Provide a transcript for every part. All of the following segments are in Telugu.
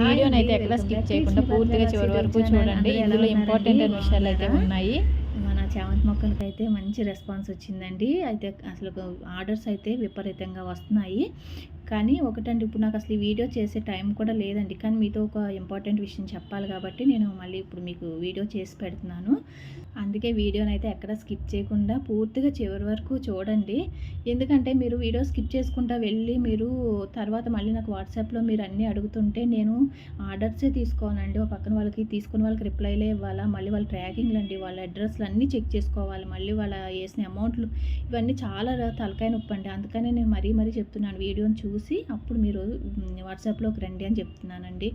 వీడియోని అయితే ఎక్కడ స్కిప్ చేయకుండా పూర్తిగా చివరి వరకు చూడండి. ఇందులో ఇంపార్టెంట్ అయిన విషయాలు అయితే ఉన్నాయి. మన చామంతి మొక్కలకి అయితే మంచి రెస్పాన్స్ వచ్చిందండి. అయితే అసలు ఆర్డర్స్ అయితే విపరీతంగా వస్తున్నాయి. కానీ ఒకటండి ఇప్పుడు నాకు అసలు ఈ వీడియో చేసే టైం కూడా లేదండి. కానీ మీతో ఒక ఇంపార్టెంట్ విషయం చెప్పాలి కాబట్టి నేను మళ్ళీ ఇప్పుడు మీకు వీడియో చేసి పెడుతున్నాను. అందుకే వీడియోని అయితే ఎక్కడ స్కిప్ చేయకుండా పూర్తిగా చివరి వరకు చూడండి. ఎందుకంటే మీరు వీడియో స్కిప్ చేసుకుంటా వెళ్ళి మీరు తర్వాత మళ్ళీ నాకు వాట్సాప్లో మీరు అన్నీ అడుగుతుంటే నేను ఆర్డర్సే తీసుకోనండి. ఒక పక్కన వాళ్ళకి తీసుకున్న వాళ్ళకి రిప్లైలే ఇవ్వాలా? మళ్ళీ వాళ్ళ ట్రాకింగ్లు అండి వాళ్ళ అడ్రస్లు అన్నీ చెక్ చేసుకోవాలి. మళ్ళీ వాళ్ళ వేసిన అమౌంట్లు ఇవన్నీ చాలా తలకాయ నొప్పండి. అందుకనే నేను మరీ మరీ చెప్తున్నాను వీడియోని చూసి చూసి అప్పుడు మీరు వాట్సాప్లోకి రండి అని చెప్తున్నానండి.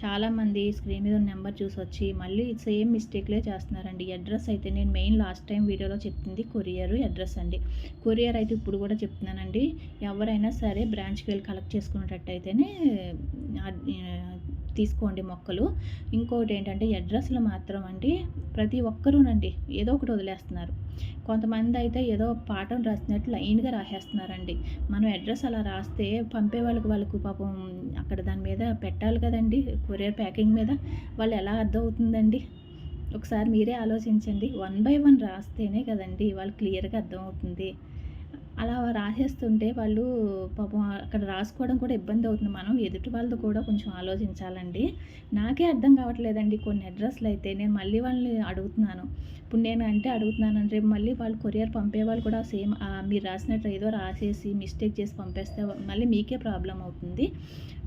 చాలామంది స్క్రీన్ మీద నెంబర్ చూసి వచ్చి మళ్ళీ సేమ్ మిస్టేక్లే చేస్తున్నారండి. అడ్రస్ అయితే నేను మెయిన్ లాస్ట్ టైం వీడియోలో చెప్పింది కొరియర్ అడ్రస్ అండి. కొరియర్ అయితే ఇప్పుడు కూడా చెప్తున్నానండి. ఎవరైనా సరే బ్రాంచ్కి వెళ్ళి కలెక్ట్ చేసుకునేటట్టయితేనే తీసుకోండి మొక్కలు. ఇంకొకటి ఏంటంటే అడ్రస్లు మాత్రం అండి ప్రతి ఒక్కరూనండి ఏదో ఒకటి వదిలేస్తున్నారు. కొంతమంది అయితే ఏదో పాఠం రాసినట్టు లైన్గా రాసేస్తున్నారండి. మనం అడ్రస్ అలా రాస్తే పంపే వాళ్ళకి వాళ్ళకు పాపం అక్కడ దాని మీద పెట్టాలి కదండి కొరియర్ ప్యాకింగ్ మీద వాళ్ళు ఎలా అర్థం అవుతుందండి ఒకసారి మీరే ఆలోచించండి. వన్ బై వన్ రాస్తేనే కదండి వాళ్ళు క్లియర్గా అర్థమవుతుంది. అలా రాసేస్తుంటే వాళ్ళు పాపం అక్కడ రాసుకోవడం కూడా ఇబ్బంది అవుతుంది. మనం ఎదుటి వాళ్ళతో కూడా కొంచెం ఆలోచించాలండి. నాకే అర్థం కావట్లేదండి కొన్ని అడ్రస్లు అయితే. నేను మళ్ళీ వాళ్ళని అడుగుతున్నాను. ఇప్పుడు నేను అంటే అడుగుతున్నాను అంటే మళ్ళీ వాళ్ళు కొరియర్ పంపే వాళ్ళు కూడా సేమ్ మీరు రాసినట్టు ఏదో రాసేసి మిస్టేక్ చేసి పంపేస్తే మళ్ళీ మీకే ప్రాబ్లం అవుతుంది.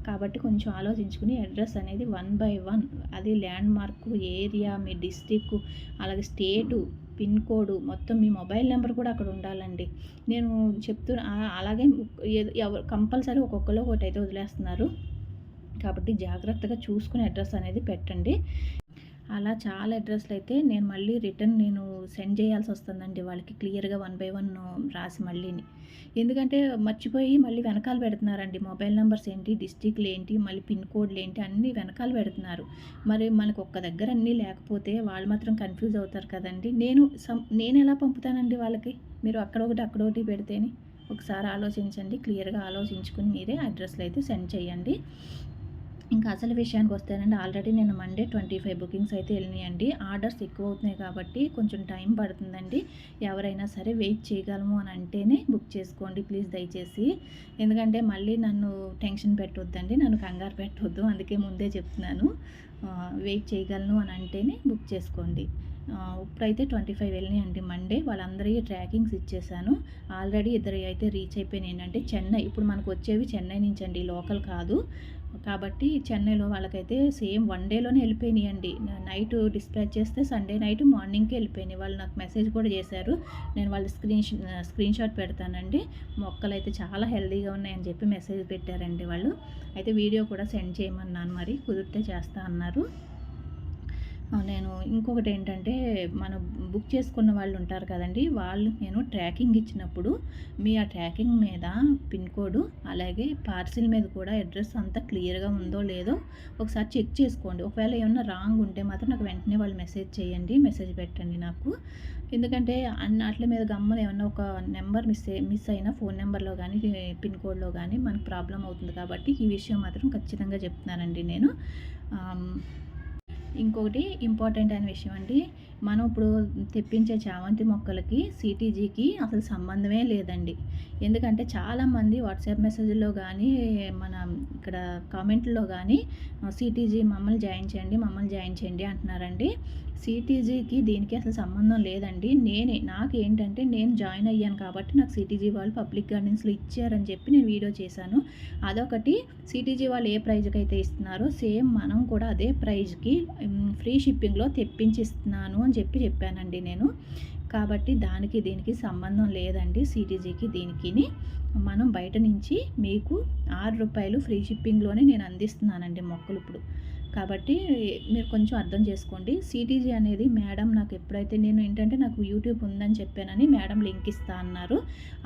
కాబట్టి కొంచెం ఆలోచించుకుని అడ్రస్ అనేది వన్ బై వన్. అది ల్యాండ్ మార్క్ ఏరియా మీ డిస్టిక్ అలాగే స్టేటు పిన్ కోడ్ మొత్తం మీ మొబైల్ నెంబర్ కూడా అక్కడ ఉండాలండి. నేను చెప్తున్నా అలాగే ఎవరు కంపల్సరీ ఒక్కొక్కరు ఒకటి అయితే వదిలేస్తున్నారు. కాబట్టి జాగ్రత్తగా చూసుకుని అడ్రస్ అనేది పెట్టండి. అలా చాలా అడ్రస్లు అయితే నేను మళ్ళీ రిటర్న్ నేను సెండ్ చేయాల్సి వస్తుందండి వాళ్ళకి క్లియర్గా వన్ బై వన్ రాసి మళ్ళీని ఎందుకంటే మర్చిపోయి మళ్ళీ వెనకాల పెడుతున్నారండి మొబైల్ నెంబర్స్ ఏంటి డిస్టిక్లు ఏంటి మళ్ళీ పిన్ కోడ్లు ఏంటి అన్నీ వెనకాల పెడుతున్నారు. మరి మనకు ఒక్క దగ్గర అన్నీ లేకపోతే వాళ్ళు మాత్రం కన్ఫ్యూజ్ అవుతారు కదండి. నేను సమ్ నేను ఎలా పంపుతానండి వాళ్ళకి? మీరు అక్కడ ఒకటి అక్కడ ఒకటి పెడితేనే ఒకసారి ఆలోచించండి క్లియర్గా ఆలోచించుకుని మీరే అడ్రస్లు అయితే సెండ్ చేయండి. ఇంకా అసలు విషయానికి వస్తేనండి ఆల్రెడీ నేను మండే ట్వంటీ ఫైవ్ బుకింగ్స్ అయితే వెళ్ళినాయండి. ఆర్డర్స్ ఎక్కువ అవుతున్నాయి కాబట్టి కొంచెం టైం పడుతుందండి. ఎవరైనా సరే వెయిట్ చేయగలము అని అంటేనే బుక్ చేసుకోండి ప్లీజ్ దయచేసి. ఎందుకంటే మళ్ళీ నన్ను టెన్షన్ పెట్టొద్దండి నన్ను కంగారు పెట్టవద్దు అందుకే ముందే చెప్తున్నాను. వెయిట్ చేయగలను అని అంటేనే బుక్ చేసుకోండి. ఇప్పుడైతే ట్వంటీ ఫైవ్ వెళ్ళినాయండి మండే వాళ్ళందరికీ ట్రాకింగ్స్ ఇచ్చేసాను. ఆల్రెడీ ఇద్దరు అయితే రీచ్ అయిపోయినాయి అంటే చెన్నై ఇప్పుడు మనకు వచ్చేవి చెన్నై నుంచి అండి లోకల్ కాదు. కాబట్టి చెన్నైలో వాళ్ళకైతే సేమ్ వన్ డేలోనే వెళ్ళిపోయినాయండి. నైట్ డిస్పాచ్ చేస్తే సండే నైట్ మార్నింగ్కి వెళ్ళిపోయినాయి. వాళ్ళు నాకు మెసేజ్ కూడా చేశారు. నేను వాళ్ళ స్క్రీన్ స్క్రీన్ షాట్ పెడతానండి. మొక్కలు అయితే చాలా హెల్తీగా ఉన్నాయని చెప్పి మెసేజ్ పెట్టారండి వాళ్ళు. అయితే వీడియో కూడా సెండ్ చేయమన్నాను మరి. కుదిరితే చేస్తా అన్నారు. నేను ఇంకొకటి ఏంటంటే మనం బుక్ చేసుకున్న వాళ్ళు ఉంటారు కదండి వాళ్ళు నేను ట్రాకింగ్ ఇచ్చినప్పుడు మీ ఆ ట్రాకింగ్ మీద పిన్ కోడ్ అలాగే పార్సిల్ మీద కూడా అడ్రస్ అంతా క్లియర్గా ఉందో లేదో ఒకసారి చెక్ చేసుకోండి. ఒకవేళ ఏమన్నా రాంగ్ ఉంటే మాత్రం నాకు వెంటనే వాళ్ళు మెసేజ్ చేయండి మెసేజ్ పెట్టండి నాకు. ఎందుకంటే అట్ల మీద గమ్మలు ఏమన్నా ఒక నెంబర్ మిస్ మిస్ అయినా ఫోన్ నెంబర్లో కానీ పిన్ కోడ్లో కానీ మనకు ప్రాబ్లం అవుతుంది కాబట్టి ఈ విషయం మాత్రం ఖచ్చితంగా చెప్తున్నానండి నేను. ఇంకొకటి ఇంపార్టెంట్ అయిన విషయం అండి. మనం ఇప్పుడు తెప్పించే చామంతి మొక్కలకి సిటీజీకి అసలు సంబంధమే లేదండి. ఎందుకంటే చాలామంది వాట్సాప్ మెసేజ్లో కానీ మన ఇక్కడ కామెంట్లో కానీ సిటీజీ మమ్మల్ని జాయిన్ చేయండి మమ్మల్ని జాయిన్ చేయండి అంటున్నారండి. సిటీజీకి దీనికి అసలు సంబంధం లేదండి. నేనే నాకు ఏంటంటే నేను జాయిన్ అయ్యాను కాబట్టి నాకు సిటీజీ వాళ్ళు పబ్లిక్ గార్డెన్స్లో ఇచ్చారని చెప్పి నేను వీడియో చేశాను. అదొకటి సిటీజీ వాళ్ళు ఏ ప్రైజ్కి అయితే ఇస్తున్నారో సేమ్ మనం కూడా అదే ప్రైజ్కి ఫ్రీ షిప్పింగ్లో తెప్పించి ఇస్తున్నాను అని చెప్పి చెప్పానండి నేను. కాబట్టి దానికి దీనికి సంబంధం లేదండి సిటీజీకి దీనికి మనం బయట నుంచి మీకు ఆరు రూపాయలు ఫ్రీ షిప్పింగ్లోనే నేను అందిస్తున్నానండి మొక్కలు ఇప్పుడు. కాబట్టి మీరు కొంచెం అర్థం చేసుకోండి. సిటీజీ అనేది మేడం నాకు ఎప్పుడైతే నేను ఏంటంటే నాకు యూట్యూబ్ ఉందని చెప్పానని మేడం లింక్ ఇస్తా అన్నారు.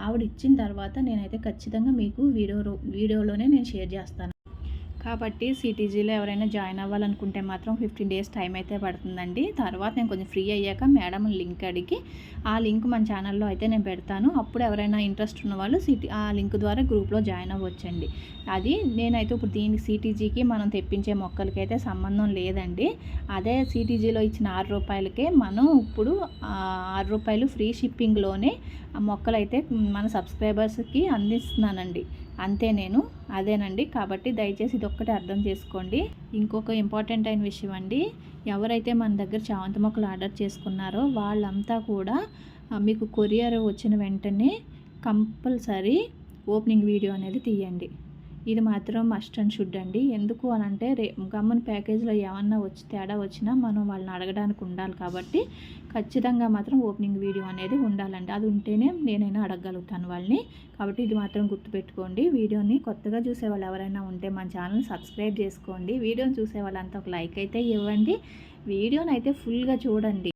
ఆవిడ ఇచ్చిన తర్వాత నేనైతే ఖచ్చితంగా మీకు వీడియో వీడియోలోనే నేను షేర్ చేస్తాను. కాబట్టి సిటీజీలో ఎవరైనా జాయిన్ అవ్వాలనుకుంటే మాత్రం ఫిఫ్టీన్ డేస్ టైం అయితే పడుతుందండి. తర్వాత నేను కొంచెం ఫ్రీ అయ్యాక మేడం లింక్ అడిగి ఆ లింక్ మన ఛానల్లో అయితే నేను పెడతాను. అప్పుడు ఎవరైనా ఇంట్రెస్ట్ ఉన్న వాళ్ళు సిటీ ఆ లింక్ ద్వారా గ్రూప్లో జాయిన్ అవ్వచ్చండి. అది నేనైతే ఇప్పుడు దీనికి సిటీజీకి మనం తెప్పించే మొక్కలకి అయితే సంబంధం లేదండి. అదే సిటీజీలో ఇచ్చిన ఆరు రూపాయలకే మనం ఇప్పుడు ఆరు రూపాయలు ఫ్రీ షిప్పింగ్లోనే ఆ మొక్కలైతే మన సబ్స్క్రైబర్స్కి అందిస్తున్నానండి. అంతే నేను అదేనండి. కాబట్టి దయచేసి ఇది అర్థం చేసుకోండి. ఇంకొక ఇంపార్టెంట్ అయిన విషయం అండి. ఎవరైతే మన దగ్గర చామంతి మొక్కలు ఆర్డర్ చేసుకున్నారో వాళ్ళంతా కూడా మీకు కొరియర్ వచ్చిన వెంటనే కంపల్సరీ ఓపెనింగ్ వీడియో అనేది తీయండి. ఇది మాత్రం మస్ట్ అండ్ షుడ్ అండి. ఎందుకు అని అంటే రే గమ్మున ప్యాకేజ్లో ఏమన్నా వచ్చి తేడా వచ్చినా మనం వాళ్ళని అడగడానికి ఉండాలి కాబట్టి ఖచ్చితంగా మాత్రం ఓపెనింగ్ వీడియో అనేది ఉండాలండి. అది ఉంటేనే నేనైనా అడగగలుగుతాను వాళ్ళని. కాబట్టి ఇది మాత్రం గుర్తుపెట్టుకోండి. వీడియోని కొత్తగా చూసే వాళ్ళు ఎవరైనా ఉంటే మన ఛానల్ని సబ్స్క్రైబ్ చేసుకోండి. వీడియోని చూసే వాళ్ళంతా ఒక లైక్ అయితే ఇవ్వండి. వీడియోని అయితే ఫుల్గా చూడండి.